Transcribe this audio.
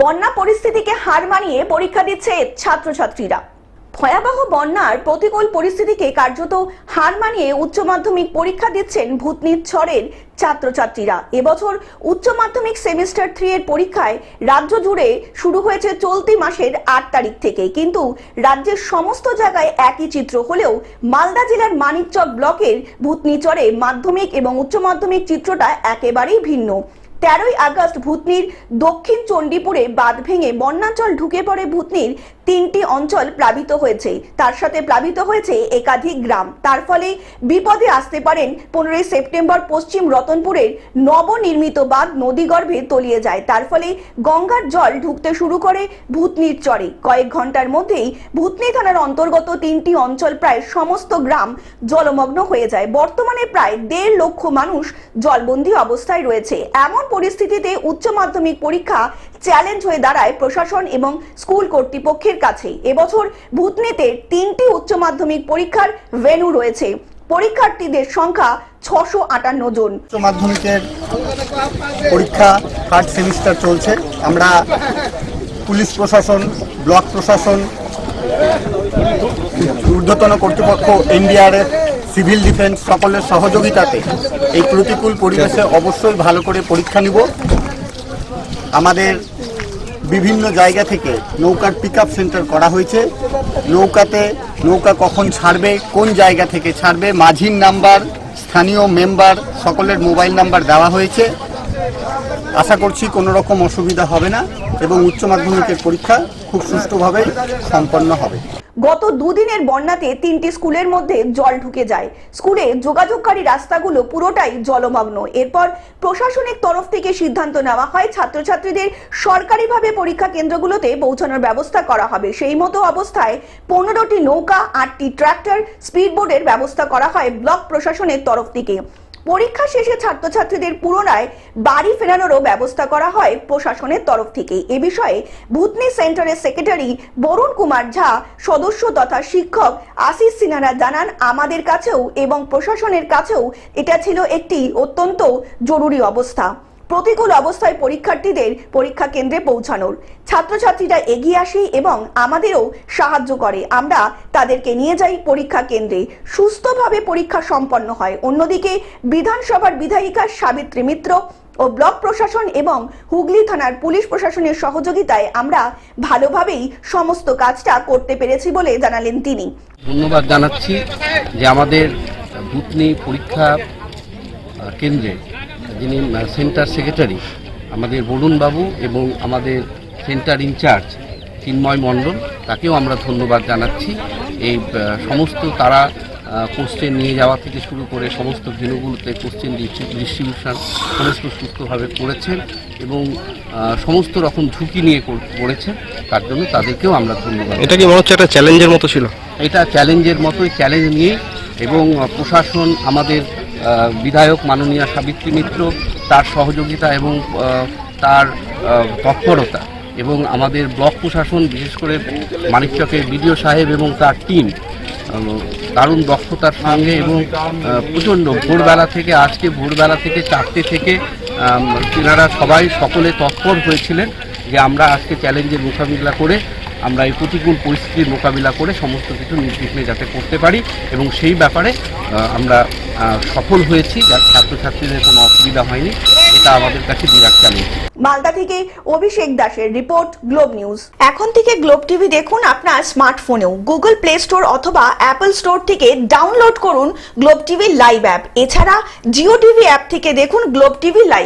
বন্যা পরিস্থিতিকে হার মানিয়ে পরীক্ষা দিচ্ছে ছাত্রছাত্রীরা। ভয়াবহ বন্যার প্রতিকূল পরিস্থিতিকে কার্যত হার মানিয়ে উচ্চ মাধ্যমিক পরীক্ষা দিচ্ছেন ভূতনির ছড়ের ছাত্রছাত্রীরা। এবছর উচ্চ মাধ্যমিক সেমিস্টার থ্রি এর পরীক্ষায় রাজ্য জুড়ে শুরু হয়েছে চলতি মাসের আট তারিখ থেকে। কিন্তু রাজ্যের সমস্ত জায়গায় একই চিত্র হলেও মালদা জেলার মানিকচক ব্লকের ভূতনিচরে মাধ্যমিক এবং উচ্চ মাধ্যমিক চিত্রটা একেবারেই ভিন্ন। তেরোই আগস্ট ভূতনির দক্ষিণ চণ্ডীপুরে বাঁধ ভেঙে বন্যাঞ্চল ঢুকে পড়ে ভূতনির। তিনটি অঞ্চল প্লাবিত হয়েছে। তার সাথে প্লাবিত হয়েছে একাধিক গ্রাম। তার ফলে বিপদে আসতে পারেন পনেরোই সেপ্টেম্বর পশ্চিম রতনপুরের নবনির্মিত বাঁধ নদীগর্ভে তলিয়ে যায়। তার ফলে গঙ্গার জল ঢুকতে শুরু করে ভূতনির চরে। কয়েক ঘণ্টার মধ্যেই ভূতনি থানার অন্তর্গত তিনটি অঞ্চল প্রায় সমস্ত গ্রাম জলমগ্ন হয়ে যায়। বর্তমানে প্রায় দেড় লক্ষ মানুষ জলবন্দী অবস্থায় রয়েছে। এমন পরিস্থিতিতে উচ্চ মাধ্যমিক পরীক্ষা চ্যালেঞ্জ হয়ে দাঁড়ায় প্রশাসন এবং স্কুল কর্তৃপক্ষের কাছে এবছর ভূতনিতে তিনটি উচ্চ মাধ্যমিক পরীক্ষার ভেন্যু রয়েছে। পরীক্ষার্থীদের সংখ্যা ছশো আটান্ন জন। উচ্চ মাধ্যমিকের পরীক্ষা থার্ড সেমিস্টার চলছে। আমরা পুলিশ প্রশাসন, ব্লক প্রশাসন, ঊর্ধ্বতন কর্তৃপক্ষ, এনডিআরএফ, সিভিল ডিফেন্স সকলের সহযোগিতাতে এই প্রতিকূল পরিবেশে অবশ্যই ভালো করে পরীক্ষা নিব। আমাদের বিভিন্ন জায়গা থেকে নৌকার পিক সেন্টার করা হয়েছে। নৌকাতে নৌকা কখন ছাড়বে, কোন জায়গা থেকে ছাড়বে, মাঝির নাম্বার, স্থানীয় মেম্বার সকলের মোবাইল নাম্বার দেওয়া হয়েছে। আশা করছি কোনো রকম অসুবিধা হবে না এবং উচ্চ মাধ্যমিকের পরীক্ষা খুব সুষ্ঠুভাবে সম্পন্ন হবে। গত দুদিনের বন্যাতে তিনটি স্কুলের মধ্যে জল ঢুকে যায়। স্কুলে যোগাযোগকারী রাস্তাগুলো পুরোটাই জলমগ্ন। এরপর প্রশাসনিক তরফ থেকে সিদ্ধান্ত নেওয়া হয়, ছাত্রছাত্রীদের সরকারিভাবে পরীক্ষা কেন্দ্রগুলোতে পৌঁছানোর ব্যবস্থা করা হবে। সেই মতো অবস্থায় পনেরোটি নৌকা, আটটি ট্রাক্টর স্পিডবোর্ডের ব্যবস্থা করা হয় ব্লক প্রশাসনের তরফ থেকে। পরীক্ষা শেষে ছাত্রছাত্রীদের পুনরায় বাড়ি ফেরানোরও ব্যবস্থা করা হয় প্রশাসনের তরফ থেকে এ বিষয়ে ভূতনি সেন্টারের সেক্রেটারি বরুণ কুমার ঝা, সদস্য তথা শিক্ষক আশিস সিনহারা জানান, আমাদের কাছেও এবং প্রশাসনের কাছেও এটা ছিল একটি অত্যন্ত জরুরি অবস্থা। প্রতিকূল অবস্থায় পরীক্ষার্থীদের পরীক্ষা কেন্দ্রে পৌঁছানোর। ছাত্রছাত্রীরা এগিয়ে আসে এবং আমাদেরও সাহায্য করে। আমরা তাদেরকে নিয়ে যাই পরীক্ষা কেন্দ্রে। সুস্থভাবে পরীক্ষা সম্পন্ন হয়। অন্যদিকে বিধানসভার বিধায়িকা সাবিত্রী মিত্র ও ব্লক প্রশাসন এবং হুগলি থানার পুলিশ প্রশাসনের সহযোগিতায় আমরা ভালোভাবেই সমস্ত কাজটা করতে পেরেছি বলে জানালেন তিনি। ধন্যবাদ জানাচ্ছি যে আমাদের ভূতনি পরীক্ষা কেন্দ্রে যিনি সেন্টার সেক্রেটারি আমাদের বরুণবাবু এবং আমাদের সেন্টার ইনচার্জ চিন্ময় মণ্ডল তাকেও আমরা ধন্যবাদ জানাচ্ছি। এই সমস্ত তারা কোশ্চেন নিয়ে যাওয়া থেকে শুরু করে সমস্ত ভেনুগুলোতে কোশ্চেন ডিস্ট্রিবিউশন সমস্ত সুস্থভাবে করেছেন এবং সমস্ত রকম ঝুঁকি নিয়ে কর- করেছেন। তার জন্য তাদেরকেও আমরা ধন্যবাদ এটা কি মনে হচ্ছে একটা চ্যালেঞ্জের মতো ছিল? এটা চ্যালেঞ্জের মতোই চ্যালেঞ্জ নিয়ে এবং প্রশাসন আমাদের বিধায়ক মাননীয় সাবিত্রী মিত্র, তার সহযোগিতা এবং তার তৎপরতা এবং আমাদের ব্লক প্রশাসন, বিশেষ করে মানিকচকের বিডিও সাহেব এবং তার টিম দারুণ দক্ষতার সঙ্গে এবং প্রচণ্ড ভোরবেলা থেকে, আজকে ভোরবেলা থেকে চারটে থেকে তেনারা সবাই সকলে তৎপর হয়েছিলেন যে আমরা আজকে চ্যালেঞ্জের মোকাবিলা করে আমরা এই প্রতিকূল পরিস্থিতির মোকাবিলা করে সমস্ত কিছু নির্বিঘ্নে যাতে করতে পারি এবং সেই ব্যাপারে আমরা সফল হয়েছি, যার ছাত্রছাত্রীদের কোনো অসুবিধা হয়নি, এটা আমাদের কাছে বিরাট চ্যালেঞ্জ মালদা থেকে অভিষেক দাসের রিপোর্ট, গ্লোব নিউজ। এখন থেকে গ্লোব টিভি দেখুন আপনার স্মার্টফোনেও। গুগল প্লে স্টোর অথবা অ্যাপল স্টোর থেকে ডাউনলোড করুন গ্লোব টিভি লাইভ অ্যাপ। এছাড়া জিও টিভি অ্যাপ থেকে দেখুন গ্লোব টিভি লাইভ।